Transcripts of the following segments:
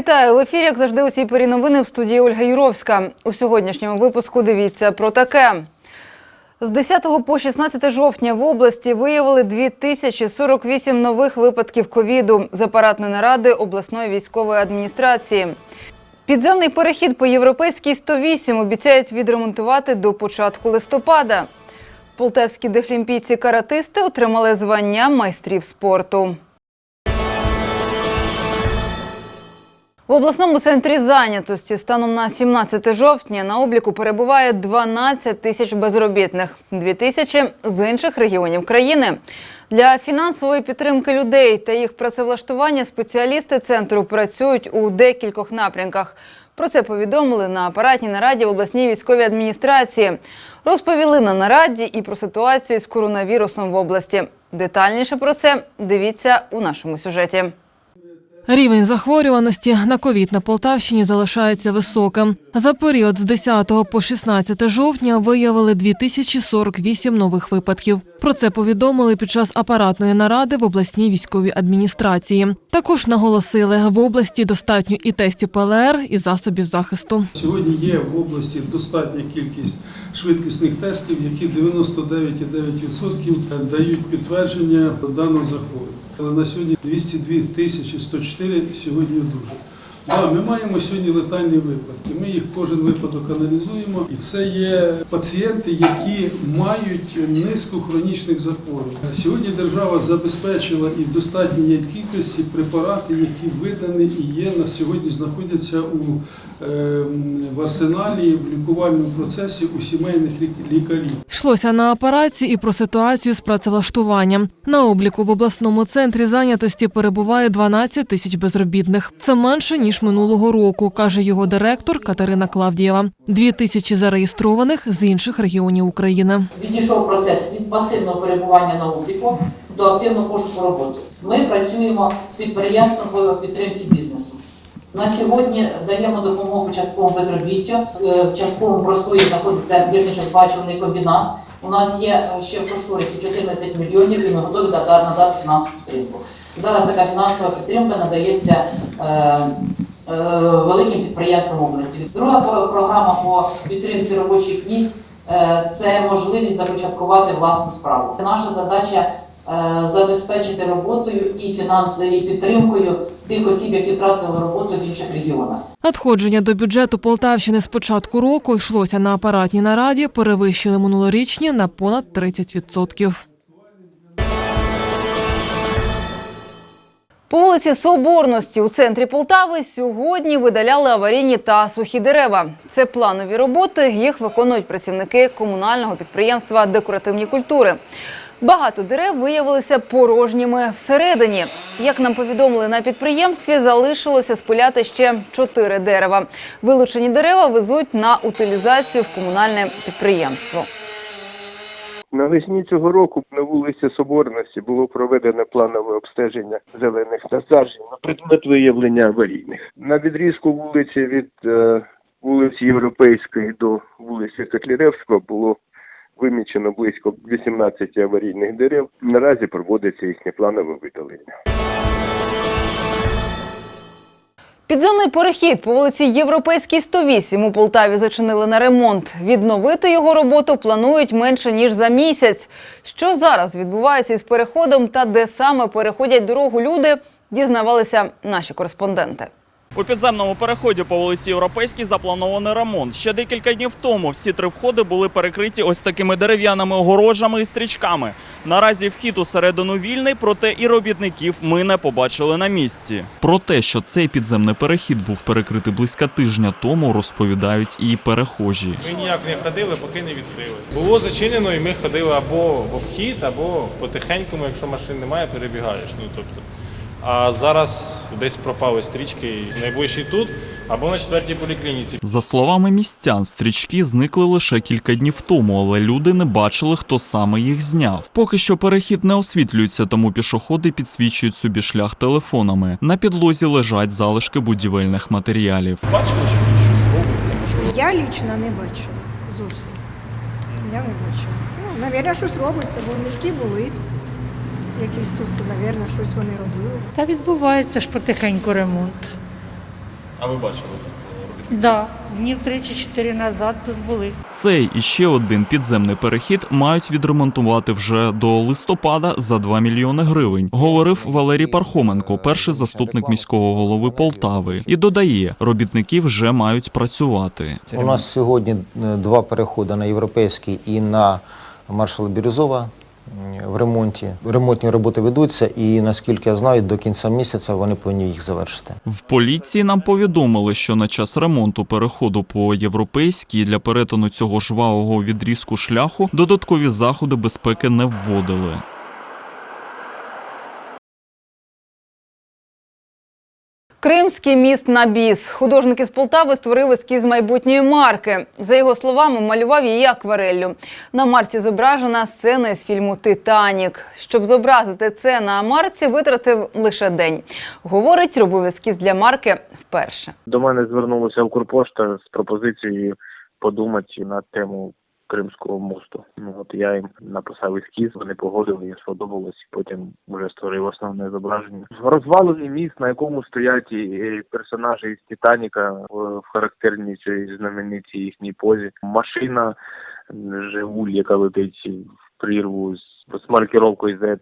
Вітаю в ефірі. Як завжди, у цій порі новини в студії Ольга Юровська. У сьогоднішньому випуску дивіться про таке. З 10 по 16 жовтня в області виявили 2048 нових випадків ковіду з апаратної наради обласної військової адміністрації. Підземний перехід по європейській 108 обіцяють відремонтувати до початку листопада. Полтавські дефлімпійці-каратисти отримали звання майстрів спорту. В обласному центрі зайнятості станом на 17 жовтня на обліку перебуває 12 тисяч безробітних, 2 тисячі з інших регіонів країни. Для фінансової підтримки людей та їх працевлаштування спеціалісти центру працюють у декількох напрямках. Про це повідомили на апаратній нараді в обласній військовій адміністрації. Розповіли на нараді і про ситуацію з коронавірусом в області. Детальніше про це дивіться у нашому сюжеті. Рівень захворюваності на ковід на Полтавщині залишається високим. За період з 10 по 16 жовтня виявили 2048 нових випадків. Про це повідомили під час апаратної наради в обласній військовій адміністрації. Також наголосили, в області достатньо і тестів ПЛР, і засобів захисту. Сьогодні є в області достатня кількість швидкісних тестів, які 99,9% дають підтвердження даного захворювання. Але на сьогодні 202 тисячі 104 сьогодні одужали. Да, ми маємо сьогодні летальні випадки. Ми їх кожен випадок аналізуємо, і це є пацієнти, які мають низку хронічних захворювань. Сьогодні держава забезпечила і в достатній кількості препарати, які видані і є на сьогодні знаходяться у в арсеналі в лікувальному процесі у сімейних лікарів. Йшлося на апараті і про ситуацію з працевлаштуванням. На обліку в обласному центрі зайнятості перебуває 12 тисяч безробітних. Це менше ніж минулого року, каже його директор Катерина Клавдієва. Дві тисячі зареєстрованих з інших регіонів України. відійшов процес від пасивного перебування на обліку до активного пошуку роботи. Ми працюємо з підприємством по підтримці бізнесу. На сьогодні даємо допомогу частковому безробіттю. Е, В частковому простої знаходиться гірничо-збачувальний комбінат. У нас є е, ще в кошторисі 14 мільйонів, і ми готові надати фінансову підтримку. Зараз така фінансова підтримка надається е, е, великим підприємствам області. Друга програма по підтримці робочих місць Е, це можливість започаткувати власну справу. Наша задача е, забезпечити роботою і фінансовою підтримкою тих осіб, які втратили роботу в інших регіонах. Надходження до бюджету Полтавщини з початку року йшлося на апаратній нараді, перевищили минулорічні на понад 30%. По вулиці Соборності у центрі Полтави сьогодні видаляли аварійні та сухі дерева. Це планові роботи. Їх виконують працівники комунального підприємства декоративні культури. Багато дерев виявилися порожніми всередині. Як нам повідомили на підприємстві, залишилося спиляти ще чотири дерева. Вилучені дерева везуть на утилізацію в комунальне підприємство. Навесні цього року на вулиці Соборності було проведено планове обстеження зелених насаджень на предмет виявлення аварійних. На відрізку вулиці від е, вулиці Європейської до вулиці Котляревського було вимічено близько 18 аварійних дерев. Наразі проводиться їхнє планове видалення. Підземний перехід по вулиці Європейській 108 у Полтаві зачинили на ремонт. Відновити його роботу планують менше ніж за місяць. Що зараз відбувається із переходом та де саме переходять дорогу люди, дізнавалися наші кореспонденти. У підземному переході по вулиці Європейській запланований ремонт. Ще декілька днів тому всі три входи були перекриті ось такими дерев'яними огорожами і стрічками. Наразі вхід усередину вільний, проте і робітників ми не побачили на місці. Про те, що цей підземний перехід був перекритий близько тижня тому, розповідають і перехожі. Ми ніяк не ходили, поки не відкрили. Було зачинено, і ми ходили або в обхід, або потихенькому, якщо машин немає, перебігаєш. Ну тобто. А зараз десь пропали стрічки і найближчий тут або на четвертій поліклініці. За словами містян, стрічки зникли лише кілька днів тому, але люди не бачили, хто саме їх зняв. Поки що перехід не освітлюється, тому пішоходи підсвічують собі шлях телефонами. На підлозі лежать залишки будівельних матеріалів. Бачили, що тут щось робиться? Можливо, Я лічно не бачила зовсім. Я не бачила. Ну, навірно, щось робиться, бо мішки були. Якісь тут, навірно, щось вони робили. Та відбувається ж потихеньку ремонт. А ви бачили? Да, днів три чи чотири назад тут були. Цей і ще один підземний перехід мають відремонтувати вже до листопада за 2 мільйони гривень, говорив Валерій Пархоменко, перший заступник міського голови Полтави, і додає, робітники вже мають працювати. У нас сьогодні е, два переходи на європейський і на маршала Бірюзова в ремонті. Ремонтні роботи ведуться, і наскільки я знаю, до кінця місяця вони повинні їх завершити. В поліції нам повідомили, що на час ремонту переходу по європейській для перетину цього жвавого відрізку шляху додаткові заходи безпеки не вводили. Кримський міст на біс. Художник із Полтави створив ескіз майбутньої марки. За його словами, малював її аквареллю. На марці зображена сцена із фільму Титанік. Щоб зобразити це на марці, витратив лише день. Говорить, робив ескіз для марки вперше. До мене звернулася Укрпошта з пропозицією подумати на тему Кримського мосту. Ну от я їм написав ескіз, вони погодили, їм сподобалось, потім вже створив основне зображення. Розвалений міст, на якому стоять і персонажі із Титаніка в характерній цій знаменитій їхній позі. Машина Жигуль, яка летить в прірву з маркіровкою Z.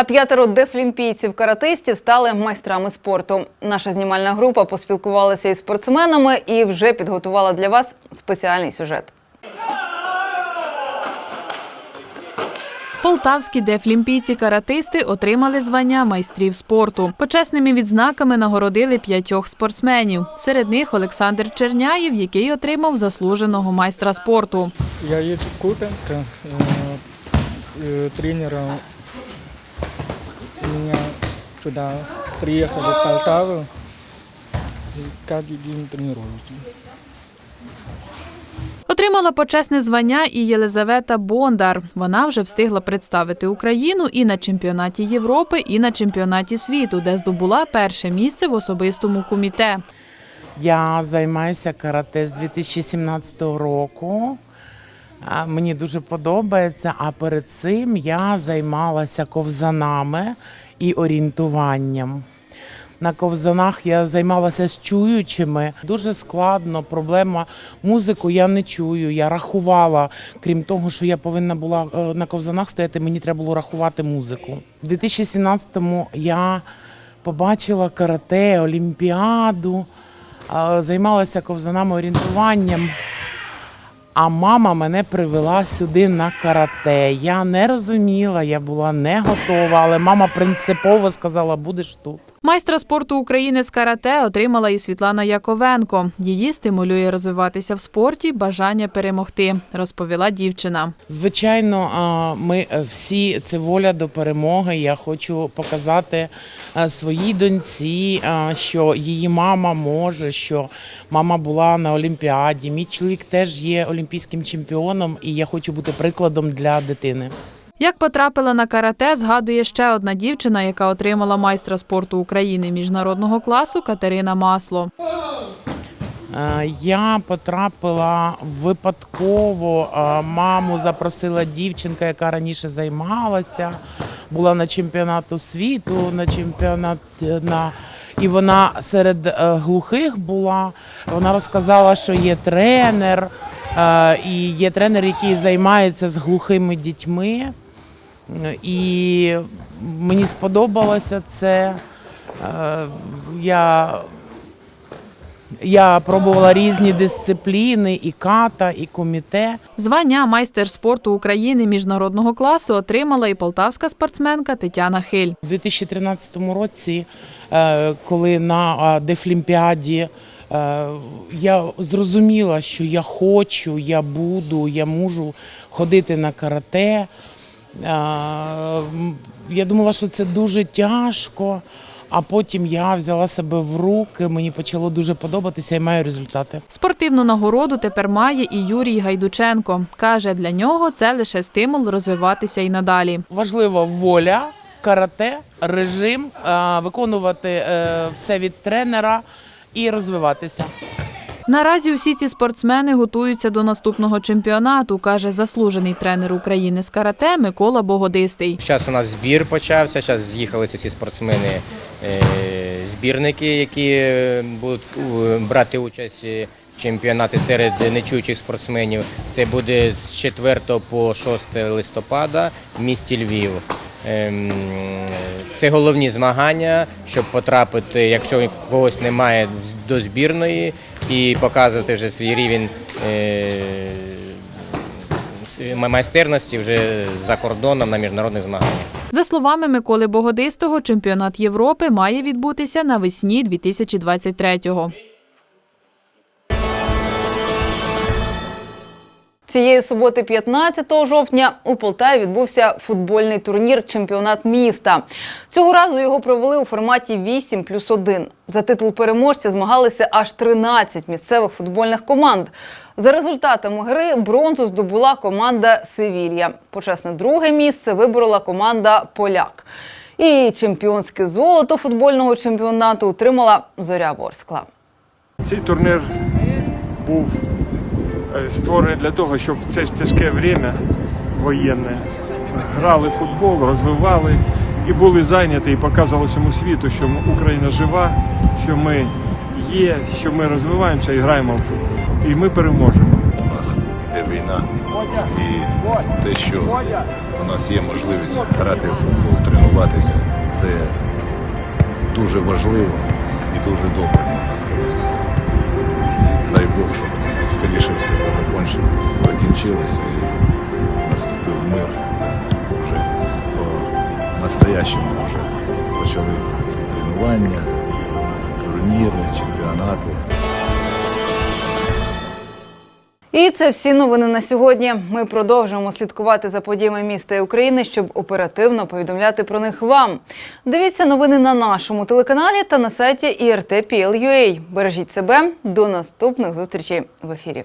А п'ятеро дефлімпійців-каратистів стали майстрами спорту. Наша знімальна група поспілкувалася із спортсменами і вже підготувала для вас спеціальний сюжет. Полтавські дефлімпійці-каратисти отримали звання майстрів спорту. Почесними відзнаками нагородили п'ятьох спортсменів. Серед них Олександр Черняєв, який отримав заслуженого майстра спорту. Я есть Купенко, э, э, тренера. Меня сюда приехали в Полтаву и каждый день тренируюсь. Отримала почесне звання і Єлизавета Бондар. Вона вже встигла представити Україну і на чемпіонаті Європи, і на чемпіонаті світу, де здобула перше місце в особистому куміте. Я займаюся карате з 2017 року. Мені дуже подобається. А перед цим я займалася ковзанами і орієнтуванням. На ковзанах я займалася з чуючими. Дуже складно. Проблема музику я не чую. Я рахувала. Крім того, що я повинна була е, на ковзанах стояти, мені треба було рахувати музику. У 2017-му я побачила карате, олімпіаду, е, займалася ковзанами орієнтуванням. А мама мене привела сюди на карате. Я не розуміла, я була не готова, але мама принципово сказала, будеш тут. Майстра спорту України з карате отримала і Світлана Яковенко. Її стимулює розвиватися в спорті бажання перемогти, розповіла дівчина. Звичайно, ми е, всі це воля до перемоги. Я хочу показати е, своїй доньці, що її мама може, що мама була на Олімпіаді. Мій чоловік теж є олімпійським чемпіоном, і я хочу бути прикладом для дитини. Як потрапила на карате, згадує ще одна дівчина, яка отримала майстра спорту України міжнародного класу Катерина Масло. Е, Я потрапила випадково. е, Маму запросила дівчинка, яка раніше займалася, була на чемпіонату світу, на чемпіонат е, на. І вона серед глухих була. Вона розказала, що є тренер, і є тренер, який займається з глухими дітьми. І мені сподобалося це. Е, Я я пробувала різні дисципліни, і ката, і коміте. Звання майстер спорту України міжнародного класу отримала і полтавська спортсменка Тетяна Хиль. У 2013 році, е, коли на Дефлімпіаді е, я зрозуміла, що я хочу, я буду, я можу ходити на карате. Я думала, що це дуже тяжко, а потім я взяла себе в руки, мені почало дуже подобатися і маю результати. Спортивну нагороду тепер має і Юрій Гайдученко. Каже, для нього це лише стимул розвиватися і надалі. Важлива воля, карате, режим, виконувати е, все від тренера і розвиватися. Наразі усі ці спортсмени готуються до наступного чемпіонату, каже заслужений тренер України з карате Микола Богодистий. Зараз у нас збір почався. Зараз з'їхалися всі спортсмени, е, збірники, які е, будуть е, брати участь в чемпіонаті серед нечуючих спортсменів. Це буде з 4 по 6 листопада в місті Львів. Ем, Це головні змагання, щоб потрапити, якщо когось немає до збірної, і показувати вже свій рівень е, майстерності вже за кордоном на міжнародних змаганнях. За словами Миколи Богодистого, чемпіонат Європи має відбутися навесні 2023-го. Цієї суботи, 15 жовтня, у Полтаві відбувся футбольний турнір Чемпіонат міста. Цього разу його провели у форматі 8 плюс 1. За титул переможця змагалися аж 13 місцевих футбольних команд. За результатами гри бронзу здобула команда Севілья. Почесне друге місце виборола команда Поляк. І чемпіонське золото футбольного чемпіонату отримала Зоря Ворскла. Цей турнір був створений для того, щоб в це тяжке время воєнне грали футбол, розвивали і були зайняті, і показували всьому світу, що Україна жива, що ми є, що ми розвиваємося і граємо в футбол. І ми переможемо. У нас йде війна, і те, що у нас є можливість грати в футбол, тренуватися, це дуже важливо і дуже добре, можна сказати. Закінчилося і наступив мир. Да, Вже по-настоящему вже почали і тренування, турніри, чемпіонати. І це всі новини на сьогодні. Ми продовжуємо слідкувати за подіями міста і України, щоб оперативно повідомляти про них вам. Дивіться новини на нашому телеканалі та на сайті IRT.PL.UA. Бережіть себе. До наступних зустрічей в ефірі.